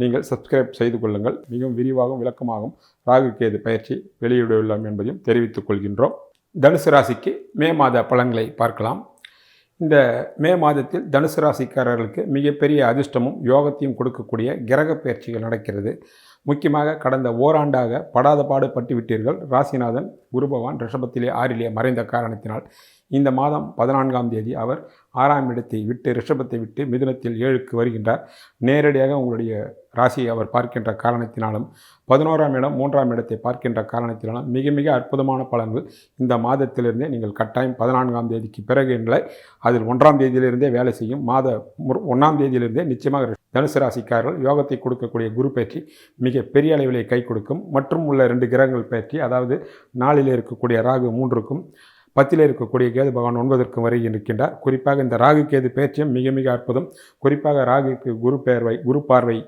நீங்கள் சப்ஸ்கிரைப் செய்து கொள்ளுங்கள். மிகவும் விரிவாகவும் விளக்கமாகவும் ராகுகேது பயிற்சி வெளியிடவுள்ளோம் என்பதையும் தெரிவித்துக் கொள்கின்றோம். தனுசு ராசிக்கு மே மாத பலன்களை பார்க்கலாம். இந்த மே மாதத்தில் தனுசு ராசிக்காரர்களுக்கு மிகப்பெரிய அதிர்ஷ்டமும் யோகத்தையும் கொடுக்கக்கூடிய கிரக பயிற்சிகள் நடக்கிறது. முக்கியமாக கடந்த ஓராண்டாக படாத பாடு பட்டு விட்டீர்கள். ராசிநாதன் குரு பகவான் ரிஷபத்திலே ஆறிலே மறைந்த காரணத்தினால் இந்த மாதம் பதினான்காம் தேதி அவர் ஆறாம் இடத்தை விட்டு ரிஷபத்தை விட்டு மிதுனத்தில் ஏழுக்கு வருகின்றார். நேரடியாக உங்களுடைய ராசியை அவர் பார்க்கின்ற காரணத்தினாலும் பதினோராம் இடம் மூன்றாம் இடத்தை பார்க்கின்ற காரணத்தினாலும் மிக மிக அற்புதமான பலன்கள் இந்த மாதத்திலிருந்தே நீங்கள் கட்டாயம் பதினான்காம் தேதிக்கு பிறகு இல்லை அதில் ஒன்றாம் தேதியிலிருந்தே வேலை செய்யும் மாத ஒன்றாம் தேதியிலிருந்தே நிச்சயமாக தனுசு ராசிக்காரர்கள் யோகத்தை கொடுக்கக்கூடிய குரு பயிற்சி மிக பெரிய அளவிலே கை கொடுக்கும். மற்றும் உள்ள ரெண்டு கிரகங்கள் பயிற்சி அதாவது நாளில் இருக்கக்கூடிய ராகு மூன்றுக்கும் பத்தில் இருக்கக்கூடிய கேது பகவான் ஒன்பதற்கும் வரை இருக்கின்றார். குறிப்பாக இந்த ராகு கேது பேச்சியம் மிக மிக அற்புதம். குறிப்பாக ராகுக்கு குரு பெயர்வை குரு பார்வை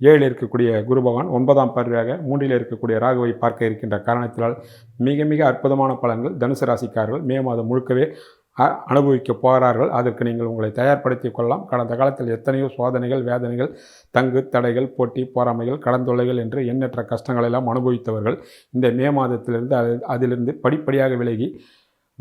ஏழில் இருக்கக்கூடிய குரு பகவான் ஒன்பதாம் பார்வையாக மூன்றில் இருக்கக்கூடிய ராகுவை பார்க்க இருக்கின்ற காரணத்தினால் மிக மிக அற்புதமான பலன்கள் தனுசு ராசிக்காரர்கள் மே மாதம் முழுக்கவே அனுபவிக்கப் அனுபவிக்க போகிறார்கள். அதற்கு நீங்கள் உங்களை தயார்படுத்தி கொள்ளலாம். கடந்த காலத்தில் எத்தனையோ சோதனைகள் வேதனைகள் தங்கு தடைகள் போட்டி போராமைகள் கடந்தொல்லைகள் என்று எண்ணற்ற கஷ்டங்களெல்லாம் அனுபவித்தவர்கள் இந்த மே மாதத்திலிருந்து அதிலிருந்து படிப்படியாக விலகி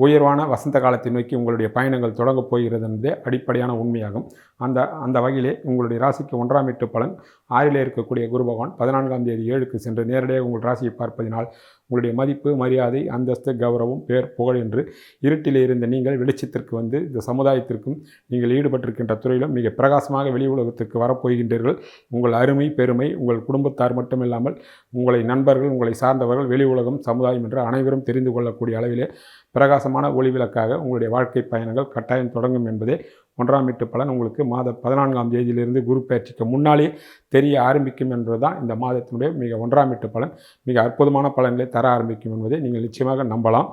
உயர்வான வசந்த காலத்தை நோக்கி உங்களுடைய பயணங்கள் தொடங்கப் போகிறது என்பதே அடிப்படையான உண்மையாகும். அந்த அந்த வகையிலே உங்களுடைய ராசிக்கு ஒன்றாம் எட்டு பலன் ஆறில் இருக்கக்கூடிய குரு பகவான் பதினான்காம் தேதி ஏழுக்கு சென்று நேரடியாக உங்கள் ராசியை பார்ப்பதினால் உங்களுடைய மதிப்பு மரியாதை அந்தஸ்து கௌரவம் பேர் புகழ் என்று இருட்டில் இருந்த நீங்கள் வெளிச்சத்திற்கு வந்து இந்த சமுதாயத்திற்கும் நீங்கள் ஈடுபட்டிருக்கின்ற துறையிலும் மிக பிரகாசமாக வெளி உலகத்திற்கு வரப்போகின்றீர்கள். உங்கள் அருமை பெருமை உங்கள் குடும்பத்தார் மட்டுமில்லாமல் உங்களை நண்பர்கள் உங்களை சார்ந்தவர்கள் வெளி உலகம் சமுதாயம் என்று அனைவரும் தெரிந்து கொள்ளக்கூடிய அளவிலே பிரகாசமான ஒளிவிளக்காக உங்களுடைய வாழ்க்கை பயணங்கள் கட்டாயம் தொடங்கும் என்பதே ஒன்றாம் வீட்டு பலன் உங்களுக்கு மாத பதினான்காம் தேதியிலிருந்து குரு பயிற்சிக்கு முன்னாலே தெரிய ஆரம்பிக்கும் என்பதுதான் இந்த மாதத்தினுடைய மிக ஒன்றாம் வீட்டு பலன். மிக அற்புதமான பலன்களை தர ஆரம்பிக்கும் என்பதை நீங்கள் நிச்சயமாக நம்பலாம்.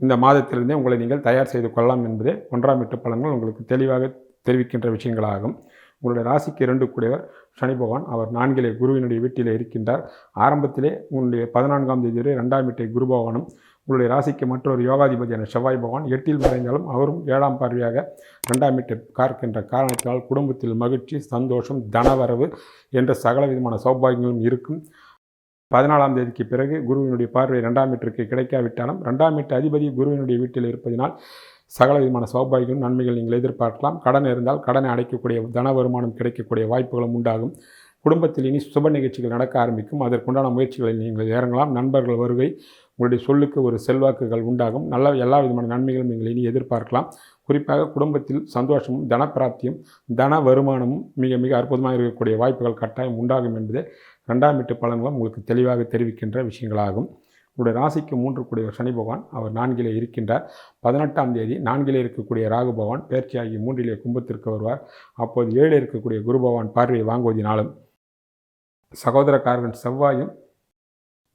இந்த மாதத்திலிருந்தே உங்களை நீங்கள் தயார் செய்து கொள்ளலாம் என்பதே ஒன்றாம் வீட்டு பலன்கள் உங்களுக்கு தெளிவாக தெரிவிக்கின்ற விஷயங்களாகும். உங்களுடைய ராசிக்கு இரண்டு கூடியவர் சனி பகவான் அவர் நான்கிலே குருவினுடைய வீட்டிலே இருக்கின்றார். ஆரம்பத்திலே உங்களுடைய பதினான்காம் தேதி வரை ரெண்டாம் வீட்டை குரு பகவானும் உங்களுடைய ராசிக்கு மற்றொரு யோகாதிபதியான செவ்வாய் பகவான் எட்டில் மறைந்தாலும் அவரும் ஏழாம் பார்வையாக ரெண்டாம் வீட்டை பார்க்கின்ற காரணத்தினால் குடும்பத்தில் மகிழ்ச்சி சந்தோஷம் தனவரவு என்ற சகல விதமான சௌபாகியங்களும் இருக்கும். பதினாலாம் தேதிக்கு பிறகு குருவினுடைய பார்வை ரெண்டாம் வீட்டிற்கு கிடைக்காவிட்டாலும் ரெண்டாம் வீட்டு அதிபதி குருவினுடைய வீட்டில் இருப்பதினால் சகல விதமான சௌபாகியம் நன்மைகள் நீங்கள் எதிர்பார்க்கலாம். கடன் இருந்தால் கடனை அடைக்கக்கூடிய தன வருமானம் கிடைக்கக்கூடிய வாய்ப்புகளும் உண்டாகும். குடும்பத்தில் இனி சுப நிகழ்ச்சிகள் நடக்க ஆரம்பிக்கும். அதற்குண்டான முயற்சிகளை நீங்கள் இறங்கலாம். நண்பர்கள் வருகை உங்களுடைய சொல்லுக்கு ஒரு செல்வாக்குகள் உண்டாகும். நல்ல எல்லா விதமான நன்மைகளும் நீங்கள் இனி எதிர்பார்க்கலாம். குறிப்பாக குடும்பத்தில் சந்தோஷமும் தனப்பிராப்தியும் தன வருமானமும் மிக மிக அற்புதமாக இருக்கக்கூடிய வாய்ப்புகள் கட்டாயம் உண்டாகும் என்பதே ரெண்டாம் வீட்டு பலன்களும் உங்களுக்கு தெளிவாக தெரிவிக்கின்ற விஷயங்களாகும். உங்களுடைய ராசிக்கு மூன்று கூடிய சனி பகவான் அவர் நான்கிலே இருக்கின்றார். பதினெட்டாம் தேதி நான்கிலே இருக்கக்கூடிய ராகு பகவான் பேர்ச்சியாகி மூன்றிலே கும்பத்திற்கு வருவார். அப்போது ஏழு இருக்கக்கூடிய குரு பகவான் பார்வையை வாங்குவதினாலும் சகோதரக்காரர்கள் செவ்வாயும்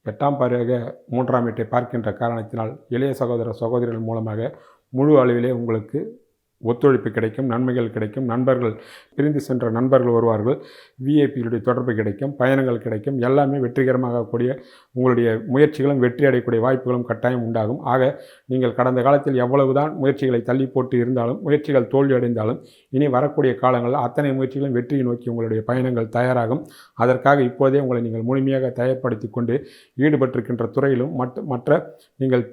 எட்டாம் பார்வையாக மூன்றாம் வீட்டை பார்க்கின்ற காரணத்தினால் இளைய சகோதர சகோதரிகள் மூலமாக முழு அளவிலே உங்களுக்கு ஒத்துழைப்பு கிடைக்கும் நன்மைகள் கிடைக்கும் நண்பர்கள் பிரிந்து சென்ற நண்பர்கள் வருவார்கள். விஐபிகளுடைய தொடர்பு கிடைக்கும் பயணங்கள் கிடைக்கும் எல்லாமே வெற்றிகரமாக கூடிய உங்களுடைய முயற்சிகளும் வெற்றி அடையக்கூடிய வாய்ப்புகளும் கட்டாயம் உண்டாகும். ஆக நீங்கள் கடந்த காலத்தில் எவ்வளவுதான் முயற்சிகளை தள்ளி போட்டு இருந்தாலும் முயற்சிகள் தோல்வி அடைந்தாலும் இனி வரக்கூடிய காலங்களில் அத்தனை முயற்சிகளும் வெற்றியை நோக்கி உங்களுடைய பயணங்கள் தயாராகும். அதற்காக இப்போதே உங்களை நீங்கள் முழுமையாக தயார்படுத்தி கொண்டு ஈடுபட்டிருக்கின்ற துறையிலும் மற்ற மற்ற நீங்கள்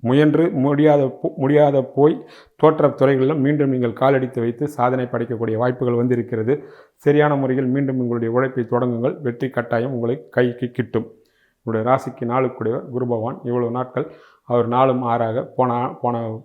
முயன்று முடியாத போ- முடியாத போய் தோற்ற துறைகளிலும் மீண்டும் நீங்கள் காலடித்து வைத்து சாதனை படைக்கக்கூடிய வாய்ப்புகள் வந்திருக்கிறது. சரியான முறையில் மீண்டும் உங்களுடைய உழைப்பை தொடங்குங்கள். வெற்றி கட்டாயம் உங்களை கைக்கு கிட்டும். உங்களுடைய ராசிக்கு நாளுக்குடையவர் குரு பகவான் இவ்வளவு நாட்கள் அவர் நாளும் ஆறாக போன போன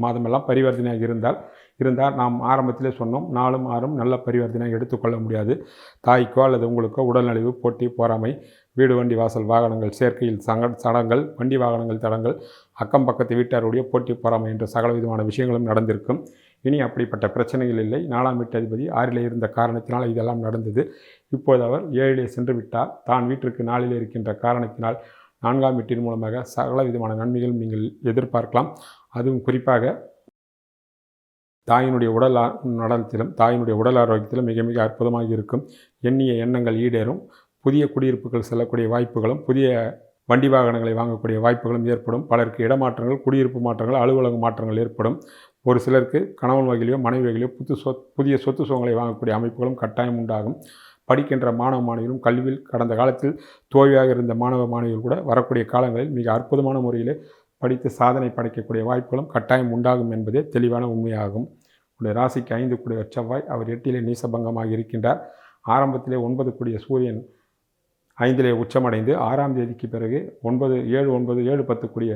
மாதமெல்லாம் பரிவர்த்தனையாக இருந்தால் இருந்தால் நாம் ஆரம்பத்திலே சொன்னோம் நாளும் ஆறும் நல்ல பரிவர்த்தனையாக எடுத்துக்கொள்ள முடியாது. தாய்க்கோ அல்லது உங்களுக்கோ உடல்நலிவு போட்டி பொறாமை வீடு வண்டி வாசல் வாகனங்கள் சேர்க்கையில் சங்க சடங்கள் வண்டி வாகனங்கள் தடங்கள் அக்கம் பக்கத்து வீட்டாருடைய போட்டி பொறாமை என்ற சகல விதமான விஷயங்களும் நடந்திருக்கும். இனி அப்படிப்பட்ட பிரச்சனைகள் இல்லை. நாலாம் வீட்டு அதிபதி ஆறிலே இருந்த காரணத்தினால் இதெல்லாம் நடந்தது. இப்போது அவர் ஏழிலே சென்று விட்டார். தான் வீட்டிற்கு நாளிலே இருக்கின்ற காரணத்தினால் நான்காம் வீட்டின் மூலமாக சகல விதமான நன்மைகளும் நீங்கள் எதிர்பார்க்கலாம். அதுவும் குறிப்பாக தாயினுடைய உடல் நடனத்திலும் நலத்திலும் தாயினுடைய உடல் ஆரோக்கியத்திலும் மிக மிக அற்புதமாக இருக்கும். எண்ணிய எண்ணங்கள் ஈடேறும். புதிய குடியிருப்புகள் செல்லக்கூடிய வாய்ப்புகளும் புதிய வண்டி வாகனங்களை வாங்கக்கூடிய வாய்ப்புகளும் ஏற்படும். பலருக்கு இடமாற்றங்கள் குடியிருப்பு மாற்றங்கள் அலுவலக மாற்றங்கள் ஏற்படும். ஒரு சிலருக்கு கணவன் வகையிலையோ மனைவி வகையிலையோ புது சொத் புதிய சொத்து சுகங்களை வாங்கக்கூடிய அமைப்புகளும் கட்டாயம் உண்டாகும். படிக்கின்ற மாணவ மாணவிகளும் கல்வியில் கடந்த காலத்தில் தோல்வியாக இருந்த மாணவ மாணவிகள் கூட வரக்கூடிய காலங்களில் மிக அற்புதமான முறையில் படித்து சாதனை படைக்கக்கூடிய வாய்ப்புகளும் கட்டாயம் உண்டாகும் என்பதே தெளிவான உண்மையாகும். உடைய ராசிக்கு ஐந்து கூடிய செவ்வாய் அவர் எட்டிலே நீசபங்கமாக இருக்கின்றார். ஆரம்பத்திலே ஒன்பது கூடிய சூரியன் ஐந்திலே உச்சமடைந்து ஆறாம் தேதிக்கு பிறகு ஒன்பது ஏழு ஒன்பது ஏழு பத்து கூடிய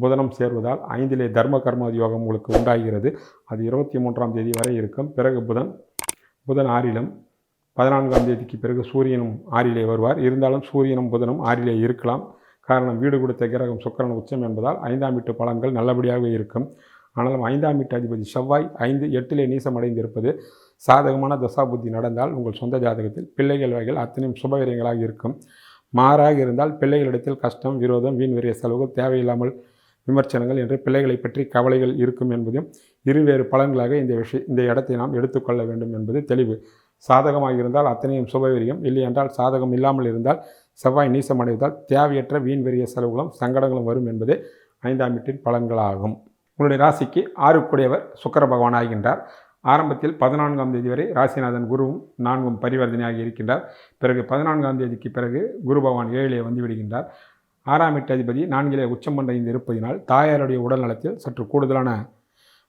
புதனம் சேர்வதால் ஐந்திலே தர்ம கர்மாதி யோகம் உங்களுக்கு உண்டாகிறது. அது இருபத்தி மூன்றாம் தேதி வரை இருக்கும். பிறகு புதன் புதன் ஆறிலும் பதினான்காம் தேதிக்கு பிறகு சூரியனும் ஆறிலே வருவார். இருந்தாலும் சூரியனும் புதனும் ஆறிலே இருக்கலாம். காரணம் வீடு கொடுத்த கிரகம் சுக்கரன் உச்சம் என்பதால் ஐந்தாம் வீட்டு பலன்கள் நல்லபடியாக இருக்கும். ஆனாலும் ஐந்தாம் வீட்டு அதிபதி செவ்வாய் ஐந்து எட்டிலே நீசமடைந்திருப்பது சாதகமான தசாபுத்தி நடந்தால் உங்கள் சொந்த ஜாதகத்தில் பிள்ளைகள் வகைகள் அத்தனையும் சுபகரியங்களாக இருக்கும். மாறாக இருந்தால் பிள்ளைகளிடத்தில் கஷ்டம் விரோதம் வீண் விரைய செலவுகள் தேவையில்லாமல் விமர்சனங்கள் என்று பிள்ளைகளை பற்றி கவலைகள் இருக்கும் என்பதும் இருவேறு பலன்களாக இந்த விஷய இந்த இடத்தை நாம் எடுத்துக்கொள்ள வேண்டும் என்பது தெளிவு. சாதகமாக இருந்தால் அத்தனையும் சுபவீரியம் இல்லையென்றால் சாதகம் இல்லாமல் இருந்தால் செவ்வாய் நீசமடைவதால் தேவையற்ற வீண் வெறிய செலவுகளும் சங்கடங்களும் வரும் என்பதே ஐந்தாம் வீட்டின் பலன்களாகும். உங்களுடைய ராசிக்கு ஆறுக்குடையவர் சுக்கர பகவான் ஆகின்றார். ஆரம்பத்தில் பதினான்காம் தேதி வரை ராசிநாதன் குருவும் நான்கும் பரிவர்த்தனையாக இருக்கின்றார். பிறகு பதினான்காம் தேதிக்கு பிறகு குரு பகவான் ஏழிலே வந்து விடுகின்றார். ஆறாம் எட்டு அதிபதி நான்கிலே உச்சமண்டைந்து இருப்பதினால் தாயாருடைய உடல் நலத்தில் சற்று கூடுதலான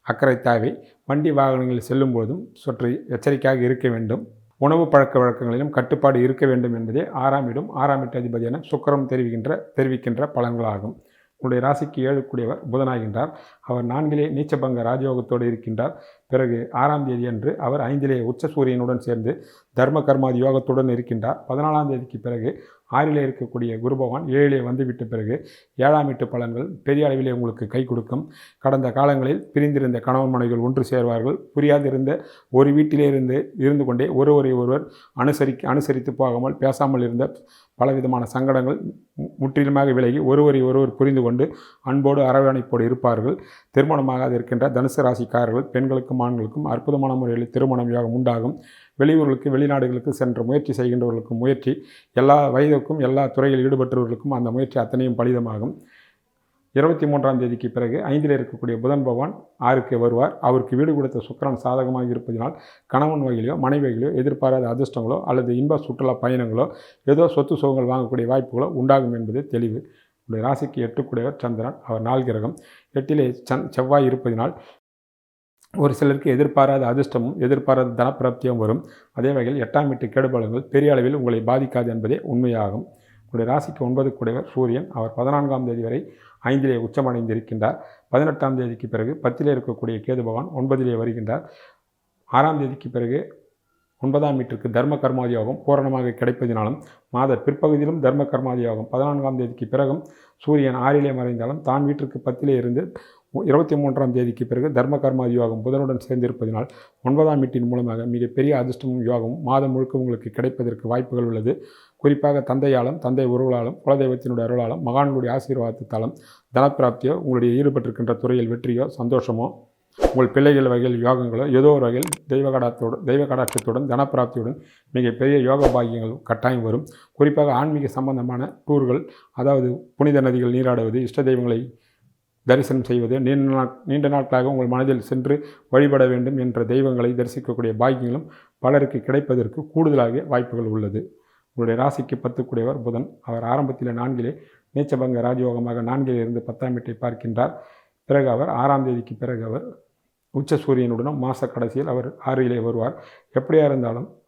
அக்கறை தேவை. வண்டி வாகனங்களில் செல்லும் போதும் சற்று எச்சரிக்கையாக இருக்க வேண்டும். உணவு பழக்க வழக்கங்களிலும் கட்டுப்பாடு இருக்க வேண்டும் என்பதே ஆறாம் இடம். ஆறாம் எட்டு அதிபதியான சுக்கரம் தெரிவிக்கின்ற தெரிவிக்கின்ற பலன்களாகும். உங்களுடைய ராசிக்கு ஏழுக்குடையவர் புதனாகின்றார். அவர் நான்கிலே நீச்சபங்க ராஜயோகத்தோடு இருக்கின்றார். பிறகு ஆறாம் தேதி அன்று அவர் ஐந்திலே உச்ச சூரியனுடன் சேர்ந்து தர்ம கர்மாதி யோகத்துடன் இருக்கின்றார். பதினாலாம் தேதிக்கு பிறகு ஆறிலே இருக்கக்கூடிய குரு பகவான் ஏழிலே வந்துவிட்ட பிறகு ஏழாம் எட்டு பலன்கள் பெரிய அளவிலே உங்களுக்கு கை கொடுக்கும். கடந்த காலங்களில் பிரிந்திருந்த கணவன் மனைவிகள் ஒன்று சேர்வார்கள். புரியாதிருந்த ஒரு வீட்டிலே இருந்து இருந்து கொண்டே ஒருவரை ஒருவர் அனுசரிக்க அனுசரித்து போகாமல் பேசாமல் இருந்த பலவிதமான சங்கடங்கள் முற்றிலுமாக விலகி ஒருவரை ஒருவர் புரிந்து கொண்டு அன்போடு அரவணைப்போடு இருப்பார்கள். திருமணமாகாது இருக்கின்ற தனுசு ராசிக்காரர்கள் பெண்களுக்கும் ஆண்களுக்கும் அற்புதமான முறையில் திருமணம் யோகம் உண்டாகும். வெளியூர்களுக்கு வெளிநாடுகளுக்கு சென்று முயற்சி செய்கின்றவர்களுக்கும் முயற்சி எல்லா வயதுக்கும் எல்லா துறையில் ஈடுபட்டவர்களுக்கும் அந்த முயற்சி அத்தனையும் பலிதமாகும். இருபத்தி மூன்றாம் தேதிக்கு பிறகு ஐந்தில் இருக்கக்கூடிய புதன் பகவான் ஆறுக்கு வருவார். அவருக்கு வீடு கொடுத்த சுக்கரன் சாதகமாக இருப்பதினால் கணவன் வகையிலோ மனைவி எதிர்பாராத அதிர்ஷ்டங்களோ அல்லது இன்ப சுற்றுலா பயணங்களோ ஏதோ சொத்து சுகங்கள் வாங்கக்கூடிய வாய்ப்புகளோ உண்டாகும் என்பது தெளிவு. உடைய ராசிக்கு எட்டுக்குடையவர் சந்திரன். அவர் நாள் கிரகம். எட்டிலே சந் செவ்வாய் இருப்பதினால் ஒரு சிலருக்கு எதிர்பாராத அதிர்ஷ்டமும் எதிர்பாராத தனப்பிராப்தியும் வரும். அதே வகையில் எட்டாம் வீட்டு கேடுபாடுகள் பெரிய அளவில் உங்களை பாதிக்காது என்பதே உண்மையாகும். உங்களுடைய ராசிக்கு ஒன்பது கூடையவர் சூரியன் அவர் பதினான்காம் தேதி வரை ஐந்திலே உச்சமடைந்திருக்கின்றார். பதினெட்டாம் தேதிக்கு பிறகு பத்திலே இருக்கக்கூடிய கேது பகவான் ஒன்பதிலே வருகின்றார். ஆறாம் தேதிக்கு பிறகு ஒன்பதாம் வீட்டிற்கு தர்ம கர்மாதியோகம் பூரணமாக கிடைப்பதினாலும் மாத பிற்பகுதியிலும் தர்ம கர்மாதியோகம் பதினான்காம் தேதிக்கு பிறகும் சூரியன் ஆறிலே மறைந்தாலும் தான் வீட்டிற்கு பத்திலே இருந்து இருபத்தி மூன்றாம் தேதிக்கு பிறகு தர்ம கர்மாதி யோகம் புதனுடன் சேர்ந்திருப்பதனால் ஒன்பதாம் வீட்டின் மூலமாக மிகப்பெரிய அதிர்ஷ்டமும் யோகமும் மாதம் முழுக்க உங்களுக்கு கிடைப்பதற்கு வாய்ப்புகள் உள்ளது. குறிப்பாக தந்தையாலும் தந்தை உருவலாலும் குலதெய்வத்தினுடைய அருளாலும் மகான்களுடைய ஆசீர்வாதத்தாலும் தனப்பிராப்தியோ உங்களுடைய ஈடுபட்டிருக்கின்ற துறையில் வெற்றியோ சந்தோஷமோ உங்கள் பிள்ளைகள் வகையில் யோகங்களோ ஏதோ ஒரு வகையில் தெய்வ கடாத்தோடு தெய்வ கடாட்சத்துடன் தனப்பிராப்தியுடன் மிகப்பெரிய யோக பாக்கியங்கள் கட்டாயம் வரும். குறிப்பாக ஆன்மீக சம்பந்தமான டூர்கள் அதாவது புனித நதிகள் நீராடுவது இஷ்ட தெய்வங்களை தரிசனம் செய்வது நீண்ட நாள் நீண்ட நாட்களாக உங்கள் மனதில் சென்று வழிபட வேண்டும் என்ற தெய்வங்களை தரிசிக்கக்கூடிய பாக்கியங்களும் பலருக்கு கிடைப்பதற்கு கூடுதலாக வாய்ப்புகள் உள்ளது. உங்களுடைய ராசிக்கு பத்துக்குடையவர் புதன். அவர் ஆரம்பத்தில் நான்கிலே நீச்சபங்க ராஜயோகமாக நான்கிலே இருந்து பத்தாம் வீட்டை பார்க்கின்றார். பிறகு அவர் ஆறாம் தேதிக்கு பிறகு அவர் உச்ச சூரியனுடனும் மாத கடைசியில் அவர் ஆறிலே வருவார். எப்படியாக இருந்தாலும்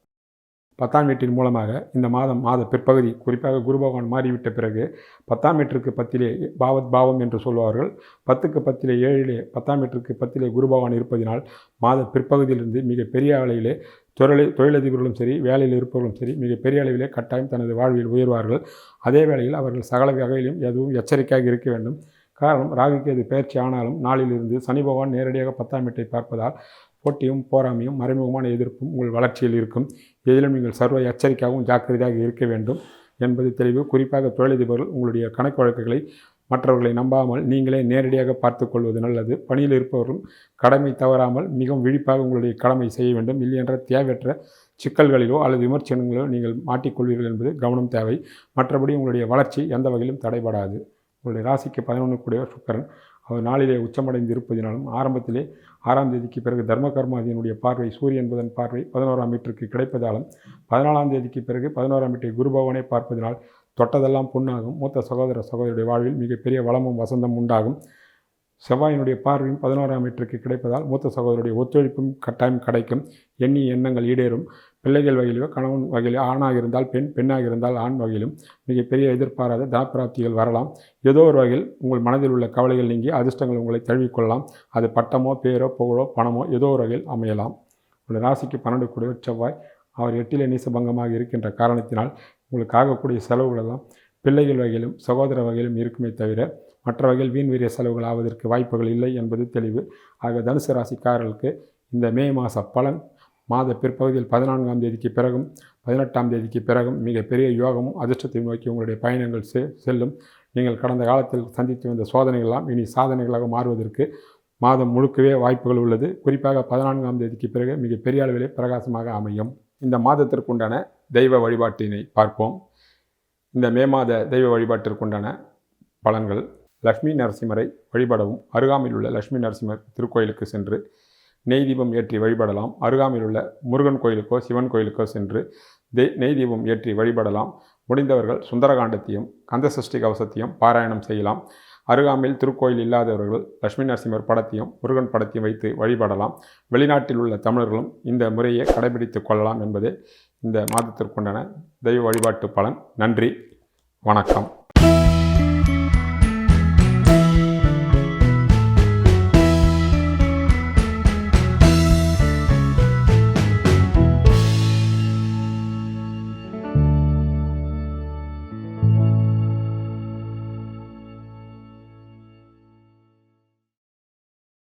பத்தாம் வீட்டின் மூலமாக இந்த மாதம் மாத பிற்பகுதி குறிப்பாக குரு பகவான் மாறிவிட்ட பிறகு பத்தாம் வீட்டிற்கு பத்திலே பாவத் பாவம் என்று சொல்வார்கள். பத்துக்கு பத்திலே ஏழிலே பத்தாம் வீட்டிற்கு பத்திலே குரு பகவான் இருப்பதினால் மாத பிற்பகுதியிலிருந்து மிக பெரிய அளவிலே தொழிலை தொழிலதிபர்களும் சரி வேலையில் இருப்பவர்களும் சரி மிக பெரிய அளவிலே கட்டாயம் தனது வாழ்வில் உயர்வார்கள். அதே வேளையில் அவர்கள் சகல வகையிலும் எதுவும் எச்சரிக்கையாக இருக்க வேண்டும். காரணம் ராகுக்கு அது பயிற்சி ஆனாலும் நாளிலிருந்து சனி பகவான் நேரடியாக பத்தாம் வீட்டை பார்ப்பதால் போட்டியும் போராமையும் மறைமுகமான எதிர்ப்பும் உங்கள் வளர்ச்சியில் இருக்கும். எதிலும் நீங்கள் சர்வ எச்சரிக்கையாகவும் ஜாக்கிரதையாக இருக்க வேண்டும் என்பது தெளிவு. குறிப்பாக தொழிலதிபர்கள் உங்களுடைய கணக்கு வழக்குகளை மற்றவர்களை நம்பாமல் நீங்களே நேரடியாக பார்த்து கொள்வது நல்லது. பணியில் இருப்பவர்களும் கடமை தவறாமல் மிகவும் விழிப்பாக உங்களுடைய கடமை செய்ய வேண்டும். இல்லையென்ற தேவையற்ற சிக்கல்களிலோ அல்லது விமர்சனங்களிலோ நீங்கள் மாட்டிக்கொள்வீர்கள் என்பது கவனம் தேவை. மற்றபடி உங்களுடைய வளர்ச்சி எந்த வகையிலும் தடைபடாது. உங்களுடைய ராசிக்கு பதினொன்று கூடிய சுக்கரன் அவர் நாளிலே உச்சமடைந்து இருப்பதினாலும் ஆரம்பத்திலே ஆறாம் தேதிக்கு பிறகு தர்மகர்மாதியனுடைய பார்வை சூரியன் புதன் பார்வை பதினோராம் வீட்டிற்கு கிடைப்பதாலும் பதினாலாம் தேதிக்கு பிறகு பதினோராம் வீட்டை குருபவனை பார்ப்பதனால் தொட்டதெல்லாம் புண்ணாகும். மூத்த சகோதர சகோதரியுடைய வாழ்வில் மிகப்பெரிய வளமும் வசந்தம் உண்டாகும். செவ்வாயினுடைய பார்வையும் பதினோராம் வீட்டிற்கு கிடைப்பதால் மூத்த சகோதரருடைய ஒத்துழைப்பும் கட்டாயம் கிடைக்கும். எண்ணிய எண்ணங்கள் ஈடேறும். பிள்ளைகள் வகையிலோ கணவன் வகையிலோ ஆணாக இருந்தால் பெண் பெண்ணாக இருந்தால் ஆண் வகையிலும் மிகப்பெரிய எதிர்பாராத தனப்பிராப்திகள் வரலாம். ஏதோ ஒரு வகையில் உங்கள் மனதில் உள்ள கவலைகள் நீங்கி அதிர்ஷ்டங்கள் உங்களை தழுவிக்கொள்ளலாம். அது பட்டமோ பேரோ புகழோ பணமோ ஏதோ ஒரு வகையில் அமையலாம். உங்கள் ராசிக்கு பன்னெண்டு கூட செவ்வாய். அவர் எட்டிலே நீசபங்கமாக இருக்கின்ற காரணத்தினால் உங்களுக்கு ஆகக்கூடிய செலவுகளெல்லாம் பிள்ளைகள் வகையிலும் சகோதர வகையிலும் இருக்குமே தவிர மற்ற வகையில் வீண் வீரிய செலவுகள் ஆவதற்கு வாய்ப்புகள் இல்லை என்பது தெளிவு. ஆக தனுசு ராசிக்காரர்களுக்கு இந்த மே மாத பலன் மாத பிற்பகுதியில் பதினான்காம் தேதிக்கு பிறகும் பதினெட்டாம் தேதிக்கு பிறகும் மிகப்பெரிய யோகமும் அதிர்ஷ்டத்தை நோக்கி உங்களுடைய பயணங்கள் செ செல்லும். நீங்கள் கடந்த காலத்தில் சந்தித்து வந்த சோதனைகள்லாம் இனி சாதனைகளாக மாறுவதற்கு மாதம் முழுக்கவே வாய்ப்புகள் உள்ளது. குறிப்பாக பதினான்காம் தேதிக்கு பிறகு மிகப்பெரிய அளவிலே பிரகாசமாக அமையும். இந்த மாதத்திற்குண்டான தெய்வ வழிபாட்டினை பார்ப்போம். இந்த மே மாத தெய்வ வழிபாட்டிற்குண்டான பலன்கள். லக்ஷ்மி நரசிம்மரை வழிபடவும். அருகாமையில் உள்ள லக்ஷ்மி நரசிம்மர் திருக்கோயிலுக்கு சென்று நெய் தீபம் ஏற்றி வழிபடலாம். அருகாமையில் உள்ள முருகன் கோயிலுக்கோ சிவன் கோயிலுக்கோ சென்று தே நெய் தீபம் ஏற்றி வழிபடலாம். முடிந்தவர்கள் சுந்தரகாண்டத்தையும் கந்தசஷ்டி கவசத்தையும் பாராயணம் செய்யலாம். அருகாமையில் திருக்கோயில் இல்லாதவர்கள் லட்சுமி நரசிம்மர் படத்தையும் முருகன் படத்தையும் வைத்து வழிபடலாம். வெளிநாட்டில் உள்ள தமிழர்களும் இந்த முறையை கடைபிடித்து கொள்ளலாம் என்பதே இந்த மாதத்திற்குண்டான தெய்வ வழிபாட்டு பலன். நன்றி. வணக்கம்.